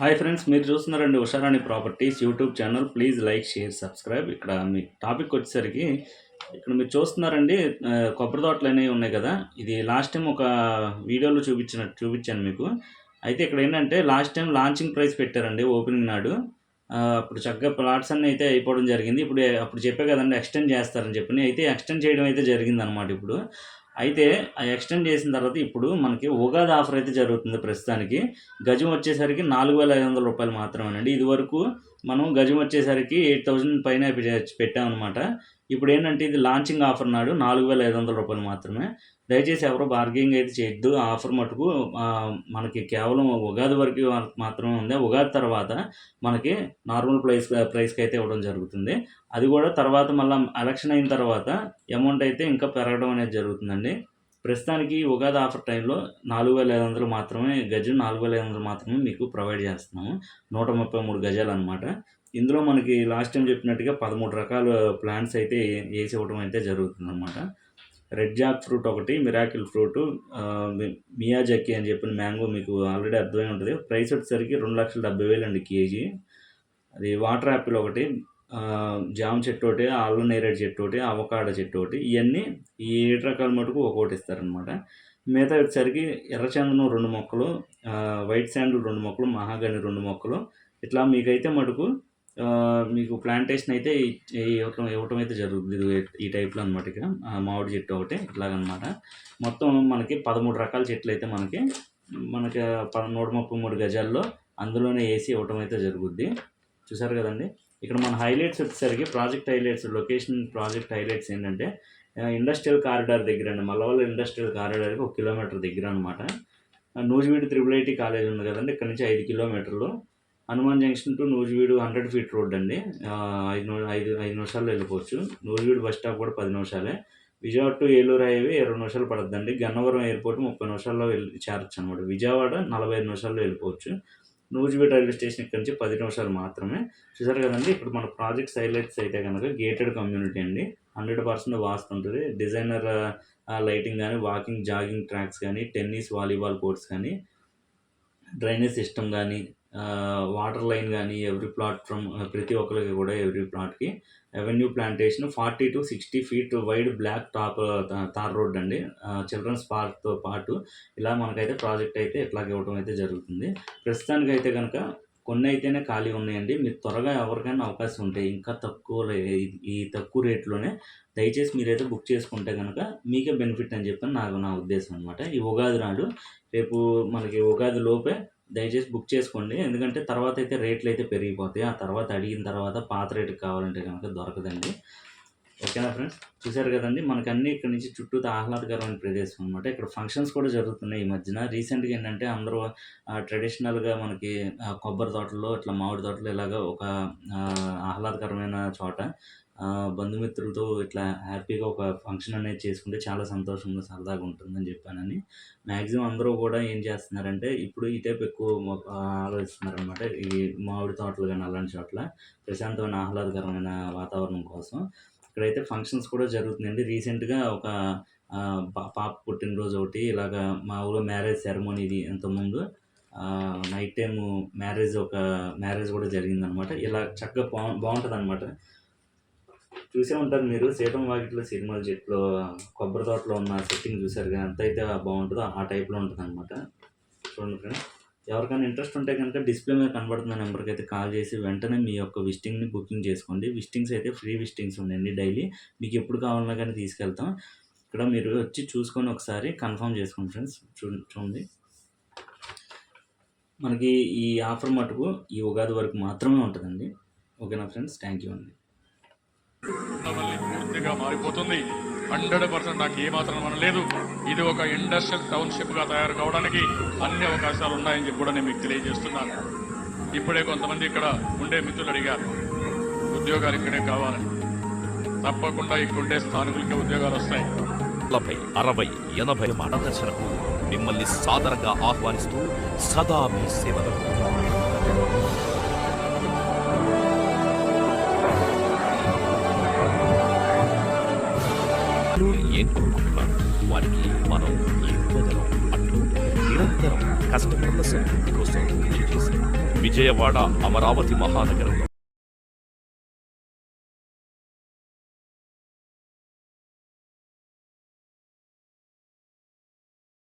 Hi friends మీరు చూస్తున్నారండి Usharani properties YouTube channel. Please like share subscribe. ఇక్కడ మీ టాపిక్ వచ్చేసరికి ఇక్కడ మీరు చూస్తున్నారండి కొబ్బరి తోటలు అనేవి ఉన్నాయి కదా. ఇది లాస్ట్ టైం ఒక వీడియోలో చూపించిన చూపించాను మీకు. అయితే ఇక్కడ ఏంటంటే లాస్ట్ టైం లాంచింగ్ ప్రైస్ పెట్టారండి ఓపెనింగ్ నాడు. అప్పుడు చక్కగా ప్లాట్స్ అన్నీ అయితే అయిపోవడం జరిగింది. ఇప్పుడు అప్పుడు చెప్పే కదండి ఎక్స్టెండ్ చేస్తారని చెప్పి అయితే ఎక్స్టెండ్ చేయడం అయితే జరిగింది అనమాట ఇప్పుడు. అయితే ఆ ఎక్స్టెండ్ చేసిన తర్వాత ఇప్పుడు మనకి ఉగాది ఆఫర్ అయితే జరుగుతుంది ప్రస్తుతానికి. గజం వచ్చేసరికి నాలుగు వేల ఐదు వందల రూపాయలు మాత్రమేనండి. ఇది వరకు మనం గజం వచ్చేసరికి ఎయిట్ థౌజండ్ పైన పెట్టామన్నమాట. ఇప్పుడు ఏంటంటే ఇది లాంచింగ్ ఆఫర్ నాడు నాలుగు వేల ఐదు వందల రూపాయలు మాత్రమే. దయచేసి ఎవరో బార్గెనింగ్ అయితే చేయొద్దు. ఆఫర్ మటుకు మనకి కేవలం ఉగాది వరకు మాత్రమే ఉంది. ఉగాది తర్వాత మనకి నార్మల్ ప్రైస్ ప్రైస్కి అయితే ఇవ్వడం జరుగుతుంది. అది కూడా తర్వాత మళ్ళీ ఎలక్షన్ అయిన తర్వాత అమౌంట్ అయితే ఇంకా పెరగడం అనేది జరుగుతుందండి. ప్రస్తుతానికి ఉగాది ఆఫర్ టైంలో నాలుగు వేల ఐదు వందలు మాత్రమే గజం నాలుగు వేల ఐదు వందలు మాత్రమే మీకు ప్రొవైడ్ చేస్తున్నాము. నూట ముప్పై మూడు గజాలు అనమాట ఇందులో మనకి లాస్ట్ టైం చెప్పినట్టుగా పదమూడు రకాల ప్లాంట్స్ అయితే వేసి ఇవ్వడం అయితే జరుగుతుందన్నమాట. రెడ్ జాక్ ఫ్రూట్ ఒకటి మిరాకిల్ ఫ్రూట్ మియాజక్కి అని చెప్పిన మ్యాంగో మీకు ఆల్రెడీ అర్థమై ఉంటుంది. ప్రైస్ వచ్చేసరికి రెండు లక్షల డెబ్బై వేలు అండి కేజీ. అది వాటర్ యాపిల్ ఒకటి జామ చెట్టు ఒకటి అల్లం నేరేడు చెట్టు ఒకటి అవకాడ చెట్టు ఒకటి ఇవన్నీ ఈ ఏడు రకాల మటుకు ఒక్కొక్కటి ఇస్తారనమాట మిగతా వచ్చేసరికి ఎర్రచందనం రెండు మొక్కలు వైట్ శాండిల్ రెండు మొక్కలు మహాగని రెండు మొక్కలు. ఇట్లా మీకైతే మటుకు మీకు ప్లాంటేషన్ అయితే ఇవ్వటం ఇవ్వటం అయితే జరుగుతుంది. ఈ టైప్లో అనమాట ఇక్కడ. మామిడి చెట్టు ఒకటి ఇట్లాగనమాట మొత్తం మనకి పదమూడు రకాల చెట్లు అయితే మనకి మనకి నూట ముప్పై మూడు గజాల్లో అందులోనే వేసి ఇవ్వటం అయితే జరుగుద్ది. చూసారు కదండి? ఇక్కడ మన హైలైట్స్ వచ్చేసరికి project highlights location project highlights ఏంటంటే ఇండస్ట్రియల్ కారిడార్ దగ్గర అండి. మల్లవల్ల ఇండస్ట్రియల్ కారిడార్కి ఒక కిలోమీటర్ దగ్గర అనమాట నూజివీడి త్రిబుల్ ఐటీ కాలేజ్ ఉంది కదండి. ఇక్కడ నుంచి ఐదు కిలోమీటర్లు. Hanuman junction to Nuzvid hundred feet road అండి. ఐదు ఐదు ఐదు నిమిషాల్లో వెళ్ళిపోవచ్చు. నూజివీడు బస్ స్టాప్ కూడా పది నిమిషాలే. విజయవాడ టు ఏలూరు హైవే ఇరవై నిమిషాలు పడుతుందండి గన్నవరం ఎయిర్పోర్ట్ ముప్పై నిమిషాల్లో వెళ్ళి చేరొచ్చు అనమాట విజయవాడ నలభై ఐదు నిమిషాల్లో వెళ్ళిపోవచ్చు. నూజివీడు రైల్వే స్టేషన్ ఇక్కడ నుంచి పది నిమిషాలు మాత్రమే. చూసారు కదండి ఇక్కడ మన ప్రాజెక్ట్స్ హైలైట్స్ అయితే కనుక గేటెడ్ కమ్యూనిటీ అండి. హండ్రెడ్ పర్సెంట్ వాస్తు ఉంటుంది. డిజైనర్ లైటింగ్ కానీ వాకింగ్ జాగింగ్ ట్రాక్స్ కానీ టెన్నిస్ వాలీబాల్ కోర్ట్స్ కానీ డ్రైనేజ్ సిస్టమ్ కానీ వాటర్ లైన్ కానీ ఎవ్రీ ప్లాట్ఫామ్ ప్రతి ఒక్కరికి కూడా every ప్లాట్కి avenue plantation forty to sixty feet wide black top tar road అండి. చిల్డ్రన్స్ పార్క్తో పాటు ఇలా మనకైతే ప్రాజెక్ట్ అయితే ఇట్లాగ ఇవ్వడం అయితే జరుగుతుంది. ప్రస్తుతానికి అయితే కనుక కొన్ని అయితేనే ఖాళీ ఉన్నాయండి. మీరు త్వరగా ఎవరికైనా అవకాశం ఉంటే ఇంకా తక్కువ ఈ తక్కువ రేట్లోనే దయచేసి మీరైతే బుక్ చేసుకుంటే కనుక మీకే బెనిఫిట్ అని చెప్పి నాకు నా ఉద్దేశం అనమాట ఈ ఉగాది నాడు రేపు మనకి ఉగాది లోపే దయచేసి బుక్ చేసుకోండి. ఎందుకంటే తర్వాత అయితే రేట్లు అయితే పెరిగిపోతాయి. ఆ తర్వాత అడిగిన తర్వాత పాత రేటుకి కావాలంటే కనుక దొరకదండి. ఓకేనా ఫ్రెండ్స్? చూశారు కదండి మనకి అన్ని ఇక్కడ నుంచి చుట్టూ ఆహ్లాదకరమైన ప్రదేశం అనమాట ఇక్కడ ఫంక్షన్స్ కూడా జరుగుతున్నాయి ఈ మధ్యన. రీసెంట్గా ఏంటంటే అందరూ ట్రెడిషనల్గా మనకి కొబ్బరి తోటల్లో ఇట్లా మామిడి తోటలు ఇలాగా ఒక ఆహ్లాదకరమైన చోట బంధుమిత్రులతో ఇట్లా హ్యాపీగా ఒక ఫంక్షన్ అనేది చేసుకుంటే చాలా సంతోషంగా సరదాగా ఉంటుందని చెప్పానని. మ్యాక్సిమం అందరూ కూడా ఏం చేస్తున్నారంటే ఇప్పుడు ఈ టైప్ ఎక్కువ ఆలోచిస్తున్నారనమాట ఈ మామిడి తోటలు కానీ అలాంటి చోట్ల ప్రశాంతమైన ఆహ్లాదకరమైన వాతావరణం కోసం. ఇక్కడైతే ఫంక్షన్స్ కూడా జరుగుతుందండి రీసెంట్గా ఒక పాప పుట్టినరోజు ఒకటి ఇలాగా మా ఊళ్ళో మ్యారేజ్ సెరమోనీ ఇది ఇంతకుముందు. నైట్ టైం మ్యారేజ్ ఒక మ్యారేజ్ కూడా జరిగిందనమాట. ఇలా చక్కగా బా బాగుంటుంది అనమాట చూసే ఉంటారు మీరు. సీతం వాకిట్లో సినిమాల చెట్లు కొబ్బరి తోటలో ఉన్న సెట్టింగ్ చూసారు కానీ ఎంత అయితే బాగుంటుందో ఆ టైప్లో ఉంటుంది అనమాట చూడండి ఫ్రెండ్స్. ఎవరికైనా ఇంట్రెస్ట్ ఉంటే కనుక డిస్ప్లే మీద కనబడుతున్న నెంబర్కి అయితే కాల్ చేసి వెంటనే మీ యొక్క విజిటింగ్ని బుకింగ్ చేసుకోండి. విజిటింగ్స్ అయితే ఫ్రీ విస్టింగ్స్ ఉన్నాయండి డైలీ మీకు ఎప్పుడు కావాలన్నా కానీ తీసుకెళ్తాం. ఇక్కడ మీరు వచ్చి చూసుకొని ఒకసారి కన్ఫర్మ్ చేసుకోండి ఫ్రెండ్స్ చూ చూడండి. మనకి ఈ ఆఫర్ మటుకు ఈ ఉగాది వరకు మాత్రమే ఉంటుందండి. ఓకేనా ఫ్రెండ్స్ థ్యాంక్ యూ అండి. పూర్తిగా మారిపోతుంది. హండ్రెడ్ పర్సెంట్ నాకు ఏమాత్రం మనం లేదు. ఇది ఒక ఇండస్ట్రియల్ టౌన్షిప్గా తయారు కావడానికి అన్ని అవకాశాలు ఉన్నాయని చెప్పి కూడా నేను మీకు తెలియజేస్తున్నాను. ఇప్పుడే కొంతమంది ఇక్కడ ఉండే మిత్రులు అడిగారు ఉద్యోగాలు ఇక్కడే కావాలని. తప్పకుండా ఇక్కడుండే స్థానికులకే ఉద్యోగాలు వస్తాయి. నలభై అరవై ఎనభై మనదర్శనకు మిమ్మల్ని సాదరంగా ఆహ్వానిస్తూ సదా మీ సేవలు. ఏం కోరుకుంటున్నారు వారికి మనం ఇవ్వగలం అంటూ నిరంతరం కస్టమర్ల సంతృప్తి కోసం కృషి చేసి విజయవాడ అమరావతి మహానగరం.